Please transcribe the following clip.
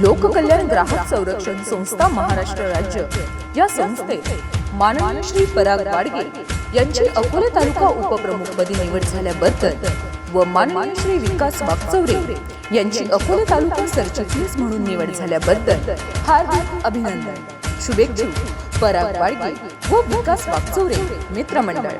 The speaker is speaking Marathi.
लोककल्याण ग्राहक संरक्षण संस्था महाराष्ट्र राज्य. या संस्थेत माननीय श्री पराग गाडगे यांची अकोला तालुका उपप्रमुखपदी निवड झाल्याबद्दल व माननीय श्री विकास वागचौरे यांची अकोला तालुका सरचिटणीस म्हणून निवड झाल्याबद्दल हार्दिक अभिनंदन. शुभेच्छू. पराग वाडगे व विकास वागचौरे मित्रमंडळ.